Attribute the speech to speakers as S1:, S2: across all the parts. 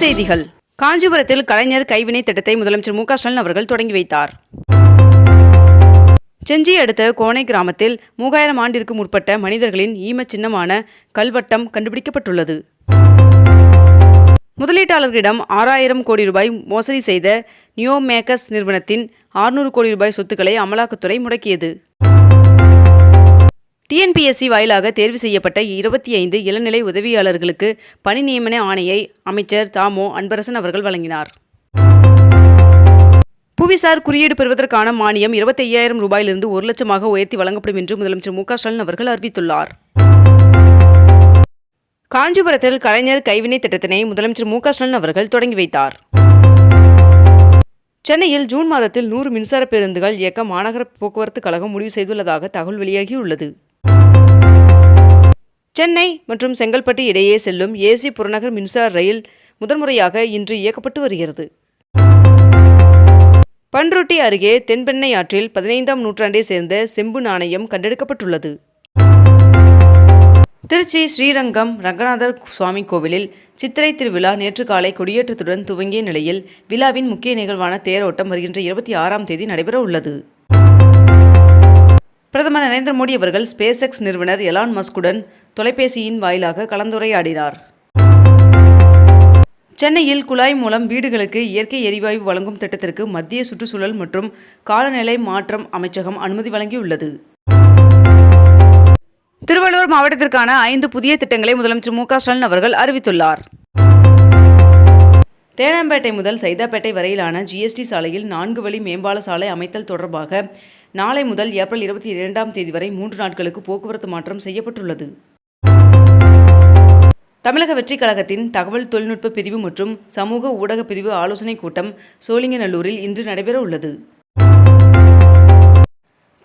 S1: செய்திகள். காஞ்சிபுரத்தில் கலைஞர் கைவினை திட்டத்தை முதலமைச்சர் மு ஸ்டாலின் அவர்கள் தொடங்கி வைத்தார். செஞ்சி அடுத்த கோனை கிராமத்தில் மூவாயிரம் ஆண்டிற்கு முற்பட்ட மனிதர்களின் ஈமச் சின்னமான கல்வட்டம் கண்டுபிடிக்கப்பட்டுள்ளது. முதலீட்டாளர்களிடம் ஆறாயிரம் கோடி ரூபாய் மோசடி செய்த நியோமேக்கஸ் நிறுவனத்தின் 600 கோடி ரூபாய் சொத்துக்களை அமலாக்கத்துறை முடக்கியது. டிஎன்பிஎஸ்சி வாயிலாக தேர்வு செய்யப்பட்ட இருபத்தி ஐந்து இளநிலை உதவியாளர்களுக்கு பணி நியமன ஆணையை அமைச்சர் தாமோ அன்பரசன் அவர்கள் வழங்கினார். புவிசார் குறியீடு பெறுவதற்கான மானியம் இருபத்தி ஐயாயிரம் ரூபாயிலிருந்து ஒரு லட்சமாக உயர்த்தி வழங்கப்படும் என்று முதலமைச்சர் மு. ஸ்டாலின் அவர்கள் அறிவித்துள்ளார். காஞ்சிபுரத்தில் கலைஞர் கைவினை திட்டத்தினை முதலமைச்சர் மு. ஸ்டாலின் அவர்கள் தொடங்கி வைத்தார். சென்னையில் ஜூன் மாதத்தில் நூறு மின்சார பேருந்துகள் இயக்க மாநகர போக்குவரத்து கழகம் முடிவு செய்துள்ளதாக தகவல் வெளியாகியுள்ளது. சென்னை மற்றும் செங்கல்பட்டு இடையே செல்லும் ஏசி புறநகர் மின்சார ரயில் முதன்முறையாக இன்று இயக்கப்பட்டு வருகிறது. பன்ருட்டி அருகே தென்பெண்ணை ஆற்றில் பதினைந்தாம் நூற்றாண்டை சேர்ந்த செம்பு நாணயம் கண்டெடுக்கப்பட்டுள்ளது. திருச்சி ஸ்ரீரங்கம் ரங்கநாதர் சுவாமி கோவிலில் சித்திரை திருவிழா நேற்று காலை கொடியேற்றத்துடன் துவங்கிய நிலையில் விழாவின் முக்கிய நிகழ்வான தேரோட்டம் வருகின்ற இருபத்தி ஆறாம் தேதி நடைபெற உள்ளது பிரதமர் நரேந்திர மோடி அவர்கள் ஸ்பேஸ் எக்ஸ் நிறுவனர் எலான் மஸ்குடன் தொலைபேசியின் வாயிலாக கலந்துரையாடினார். சென்னையில் குழாய் மூலம் வீடுகளுக்கு இயற்கை எரிவாயு வழங்கும் திட்டத்திற்கு மத்திய சுற்றுச்சூழல் மற்றும் காலநிலை மாற்றம் அமைச்சகம் அனுமதி வழங்கியுள்ளது. திருவள்ளூர் மாவட்டத்திற்கான ஐந்து புதிய திட்டங்களை முதலமைச்சர் மு ஸ்டாலின் அவர்கள் அறிவித்துள்ளார். தேனாம்பேட்டை முதல் சைதாப்பேட்டை வரையிலான ஜிஎஸ்டி சாலையில் நான்கு வழி மேம்பால சாலை அமைத்தல் தொடர்பாக நாளை முதல் ஏப்ரல் இருபத்தி இரண்டாம் தேதி வரை மூன்று நாட்களுக்கு போக்குவரத்து மாற்றம் செய்யப்பட்டுள்ளது. தமிழக வெற்றிக் கழகத்தின் தகவல் தொழில்நுட்ப பிரிவு மற்றும் சமூக ஊடக பிரிவு ஆலோசனைக் கூட்டம் சோழிங்கநல்லூரில் இன்று நடைபெற உள்ளது.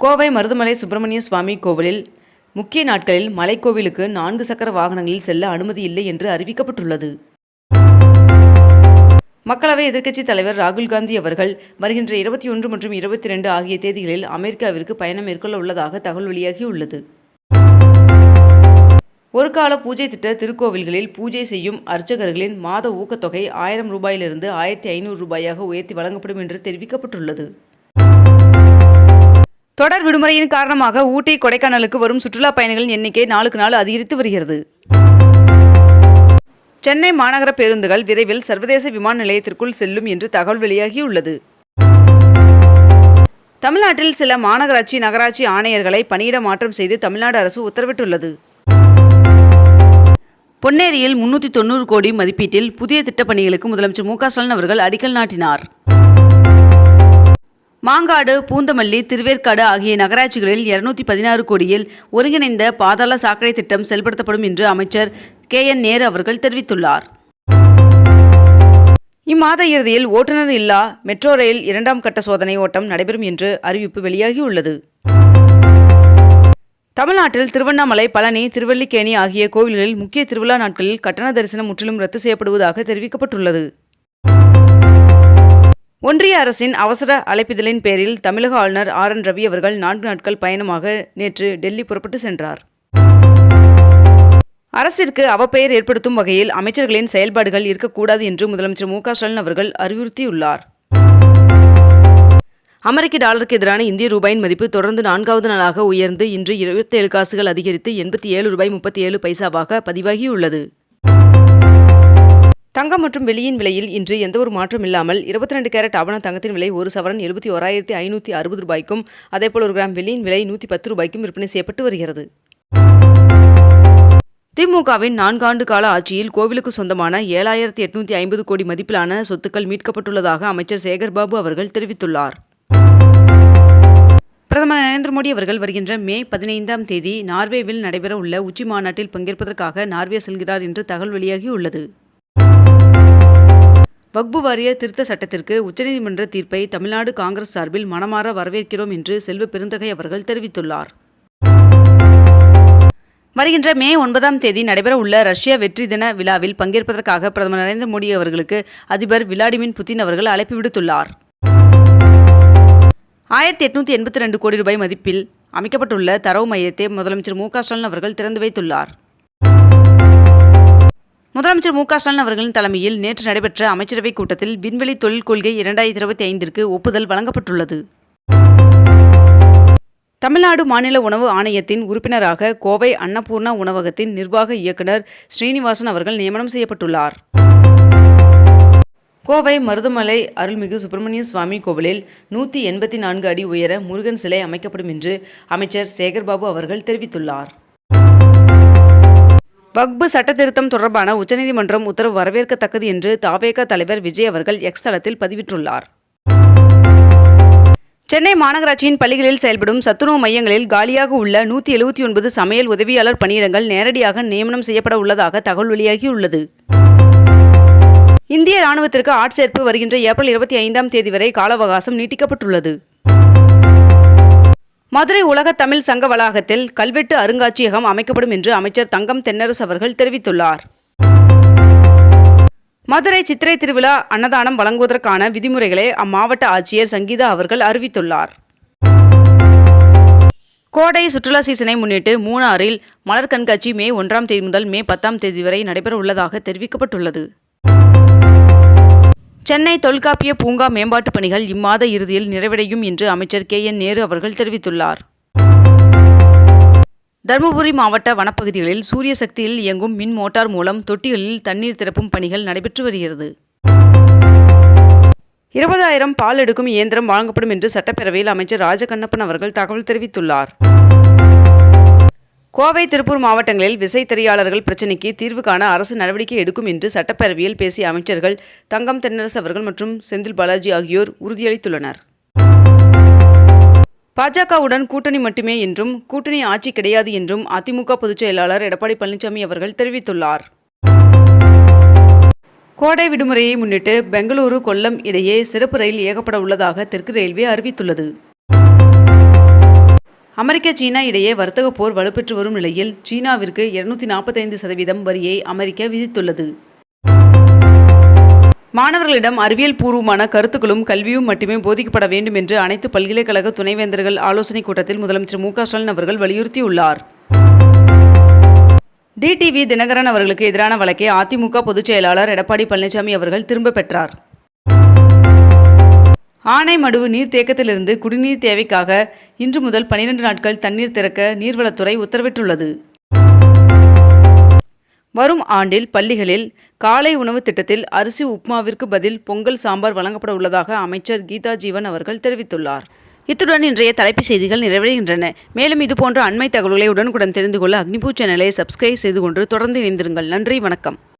S1: கோவை மருதமலை சுப்பிரமணிய சுவாமி கோவிலில் முக்கிய நாட்களில் மலைக்கோவிலுக்கு நான்கு சக்கர வாகனங்களில் செல்ல அனுமதி இல்லை என்று அறிவிக்கப்பட்டுள்ளது. மக்களவை எதிர்க்கட்சித் தலைவர் ராகுல் காந்தி அவர்கள் வருகின்ற இருபத்தி ஒன்று மற்றும் இருபத்தி ரெண்டு ஆகிய தேதிகளில் அமெரிக்காவிற்கு பயணம் மேற்கொள்ள உள்ளதாக தகவல் வெளியாகியுள்ளது. ஒரு கால பூஜை திட்ட திருக்கோவில்களில் பூஜை செய்யும் அர்ச்சகர்களின் மாத ஊக்கத்தொகை ஆயிரம் ரூபாயிலிருந்து ஆயிரத்தி ஐநூறு ரூபாயாக உயர்த்தி வழங்கப்படும் என்று தெரிவிக்கப்பட்டுள்ளது. தொடர் விடுமுறையின் காரணமாக ஊட்டி கொடைக்கானலுக்கு வரும் சுற்றுலா பயணிகளின் எண்ணிக்கை நாளுக்கு நாள் அதிகரித்து வருகிறது. சென்னை மாநகர பேருந்துகள் விரைவில் சர்வதேச விமான நிலையத்திற்குள் செல்லும் என்று தகவல் வெளியாகியுள்ளது. தமிழ்நாட்டில் சில மாநகராட்சி நகராட்சி ஆணையர்களை பணியிட மாற்றம் செய்து தமிழ்நாடு அரசு உத்தரவிட்டுள்ளது. பொன்னேரியில் முன்னூற்றி தொண்ணூறு கோடி மதிப்பீட்டில் புதிய திட்டப்பணிகளுக்கு முதலமைச்சர் மு க ஸ்டாலின் அவர்கள் அடிக்கல் நாட்டினார். மாங்காடு பூந்தமல்லி திருவேற்காடு ஆகிய நகராட்சிகளில் இருநூத்தி பதினாறு கோடியில் ஒருங்கிணைந்த பாதாள சாக்கடை திட்டம் செயல்படுத்தப்படும் என்று அமைச்சர் கே என் நேரு அவர்கள் தெரிவித்துள்ளார். இம்மாத இறுதியில் ஓட்டுநர் இல்லா மெட்ரோ ரயில் இரண்டாம் கட்ட சோதனை ஓட்டம் நடைபெறும் என்று அறிவிப்பு வெளியாகியுள்ளது. தமிழ்நாட்டில் திருவண்ணாமலை பழனி திருவல்லிக்கேணி ஆகிய கோவில்களில் முக்கிய திருவிழா நாட்களில் கட்டண தரிசனம் முற்றிலும் ரத்து செய்யப்படுவதாக தெரிவிக்கப்பட்டுள்ளது. ஒன்றிய அரசின் அவசர அழைப்பிதழின் பேரில் தமிழக ஆளுநர் ஆர். என். ரவி அவர்கள் நான்கு நாட்கள் பயணமாக நேற்று டெல்லி புறப்பட்டு சென்றார். அரசிற்கு அவப்பெயர் ஏற்படுத்தும் வகையில் அமைச்சர்களின் செயல்பாடுகள் இருக்கக்கூடாது என்று முதலமைச்சர் மு ஸ்டாலின் அவர்கள் அறிவுறுத்தியுள்ளார். அமெரிக்க டாலருக்கு எதிரான இந்திய ரூபாயின் மதிப்பு தொடர்ந்து நான்காவது நாளாக உயர்ந்து இன்று இருபத்தேழு காசுகள் அதிகரித்து எண்பத்தி ஏழு ரூபாய் முப்பத்தி ஏழு பைசாவாக பதிவாகியுள்ளது. தங்கம் மற்றும் வெளியின் விலையில் இன்று எந்தவொரு மாற்றம் இல்லாமல் இருபத்தி ரெண்டு கேரட் ஆவண தங்கத்தின் விலை ஒரு சவரன் எழுபத்தி ஓராயிரத்தி ஐநூற்றி அறுபது ரூபாய்க்கும் அதேபோல் ஒரு கிராம் வெள்ளியின் விலை நூற்றி பத்து ரூபாய்க்கும் விற்பனை செய்யப்பட்டு வருகிறது. திமுகவின் நான்காண்டு கால ஆட்சியில் கோவிலுக்கு சொந்தமான ஏழாயிரத்தி எட்நூத்தி ஐம்பது கோடி மதிப்பிலான சொத்துக்கள் மீட்கப்பட்டுள்ளதாக அமைச்சர் சேகர்பாபு அவர்கள் தெரிவித்துள்ளார். பிரதமர் நரேந்திர மோடி அவர்கள் வருகின்ற மே பதினைந்தாம் தேதி நார்வேவில் நடைபெற உள்ள உச்சி மாநாட்டில் பங்கேற்பதற்காக நார்வே செல்கிறார் என்று தகவல் வெளியாகியுள்ளது வக்பு வாரிய திருத்த சட்டத்திற்கு உச்சநீதிமன்ற தீர்ப்பை தமிழ்நாடு காங்கிரஸ் சார்பில் மனமாற வரவேற்கிறோம் என்று செல்வ பெருந்தகை அவர்கள் தெரிவித்துள்ளார். வருகின்ற மே ஒன்பதாம் தேதி நடைபெற உள்ள ரஷ்ய வெற்றி தின விழாவில் பங்கேற்பதற்காக பிரதமர் நரேந்திர மோடி அவர்களுக்கு அதிபர் விளாடிமிர் புதின் அவர்கள் அழைப்பு விடுத்துள்ளார். ஆயிரத்தி எட்நூத்தி எண்பத்தி ரெண்டு கோடி ரூபாய் மதிப்பில் அமைக்கப்பட்டுள்ள தரவு மையத்தை முதலமைச்சர் மு க ஸ்டாலின் அவர்கள் திறந்து வைத்துள்ளார். முதலமைச்சர் மு க ஸ்டாலின் அவர்களின் தலைமையில் நேற்று நடைபெற்ற அமைச்சரவைக் கூட்டத்தில் விண்வெளி தொழில் கொள்கை இரண்டாயிரத்தி இருபத்தி ஐந்திற்கு ஒப்புதல் வழங்கப்பட்டுள்ளது. தமிழ்நாடு மாநில உணவு ஆணையத்தின் உறுப்பினராக கோவை அன்னபூர்ணா உணவகத்தின் நிர்வாக இயக்குனர் ஸ்ரீனிவாசன் அவர்கள் நியமனம் செய்யப்பட்டுள்ளார். கோவை மருதமலை அருள்மிகு சுப்பிரமணிய சுவாமி கோவிலில் நூற்றி எண்பத்தி நான்கு அடி உயர முருகன் சிலை அமைக்கப்படும் என்று அமைச்சர் சேகர்பாபு அவர்கள் தெரிவித்துள்ளார். வக்பு சட்டத்திருத்தம் தொடர்பான உச்சநீதிமன்றம் உத்தரவு வரவேற்கத்தக்கது என்று தாபேகா தலைவர் விஜய் அவர்கள் எக்ஸ் தளத்தில் பதிவிட்டுள்ளார். சென்னை மாநகராட்சியின் பள்ளிகளில் செயல்படும் சத்துணவு மையங்களில் காலியாக உள்ள நூற்றி எழுபத்தி ஒன்பது சமையல் உதவியாளர் பணியிடங்கள் நேரடியாக நியமனம் செய்யப்பட உள்ளதாக தகவல் வெளியாகியுள்ளது. இந்திய ராணுவத்திற்கு ஆட்சேர்ப்பு வருகின்ற ஏப்ரல் இருபத்தி ஐந்தாம் தேதி வரை கால அவகாசம் நீட்டிக்கப்பட்டுள்ளது. மதுரை உலக தமிழ் சங்க வளாகத்தில் கல்வெட்டு அருங்காட்சியகம் அமைக்கப்படும் என்று அமைச்சர் தங்கம் தென்னரசு அவர்கள் தெரிவித்துள்ளார். மதுரை சித்திரை திருவிழா அன்னதானம் வழங்குவதற்கான விதிமுறைகளை அம்மாவட்ட ஆட்சியர் சங்கீதா அவர்கள் அறிவித்துள்ளார். கோடை சுற்றுலா சீசனை முன்னிட்டு மூணாறில் மலர் கண்காட்சி மே ஒன்றாம் தேதி முதல் மே பத்தாம் தேதி வரை நடைபெற உள்ளதாக தெரிவிக்கப்பட்டுள்ளது. சென்னை தொல்காப்பிய பூங்கா மேம்பாட்டுப் பணிகள் இம்மாத இறுதியில் நிறைவடையும் என்று அமைச்சர் கே என் நேரு அவர்கள் தெரிவித்துள்ளார். தருமபுரி மாவட்ட வனப்பகுதிகளில் சூரிய சக்தியில் இயங்கும் மின் மோட்டார் மூலம் தொட்டிகளில் தண்ணீர் திறப்பும் பணிகள் நடைபெற்று வருகிறது. இருபதாயிரம் பால் எடுக்கும் இயந்திரம் வழங்கப்படும் என்று சட்டப்பேரவையில் அமைச்சர் ராஜகண்ணப்பன் அவர்கள் தகவல் தெரிவித்துள்ளார். கோவை திருப்பூர் மாவட்டங்களில் விசைத்தறியாளர்கள் பிரச்சினைக்கு தீர்வு காண அரசு நடவடிக்கை எடுக்கும் என்று சட்டப்பேரவையில் பேசிய அமைச்சர்கள் தங்கம் தென்னரசு அவர்கள் மற்றும் செந்தில் பாலாஜி ஆகியோர் உறுதியளித்துள்ளனர். பாஜகவுடன் கூட்டணி மட்டுமே என்றும் கூட்டணி ஆட்சி கிடையாது என்றும் அதிமுக பொதுச் செயலாளர் எடப்பாடி பழனிசாமி அவர்கள் தெரிவித்துள்ளார். கோடை விடுமுறையை முன்னிட்டு பெங்களூரு கொல்லம் இடையே சிறப்பு ரயில் இயக்கப்பட உள்ளதாக தெற்கு ரயில்வே அறிவித்துள்ளது. அமெரிக்க சீனா இடையே வர்த்தக போர் வலுப்பெற்று வரும் நிலையில் சீனாவிற்கு இருநூத்தி நாற்பத்தைந்து சதவீதம் வரியை அமெரிக்கா விதித்துள்ளது. மாணவர்களிடம் அறிவியல் பூர்வமான கருத்துக்களும் கல்வியும் மட்டுமே போதிக்கப்பட வேண்டும் என்று அனைத்து பல்கலைக்கழக துணைவேந்தர்கள் ஆலோசனைக் கூட்டத்தில் முதலமைச்சர் மு ஸ்டாலின் அவர்கள் வலியுறுத்தியுள்ளார். டிடிவி தினகரன் அவர்களுக்கு எதிரான வழக்கை அதிமுக பொதுச் செயலாளர் எடப்பாடி பழனிசாமி அவர்கள் திரும்ப பெற்றார். ஆனைமடுவு நீர்த்தேக்கத்திலிருந்து குடிநீர் தேவைக்காக இன்று முதல் பனிரெண்டு நாட்கள் தண்ணீர் திறக்க நீர்வளத்துறை உத்தரவிட்டுள்ளது. வரும் ஆண்டில் பள்ளிகளில் காலை உணவு திட்டத்தில் அரிசி உப்மாவிற்கு பதில் பொங்கல் சாம்பார் வழங்கப்பட உள்ளதாக அமைச்சர் கீதா ஜீவன் அவர்கள் தெரிவித்துள்ளார். இத்துடன் இன்றைய தலைப்புச் செய்திகள் நிறைவடைகின்றன. மேலும் இதுபோன்ற அண்மை தகவல்களை உடனுக்குடன் தெரிந்து கொள்ள அக்னிபூ சேனலை சப்ஸ்கிரைப் செய்து கொண்டு தொடர்ந்து இணைந்திருங்கள். நன்றி வணக்கம்.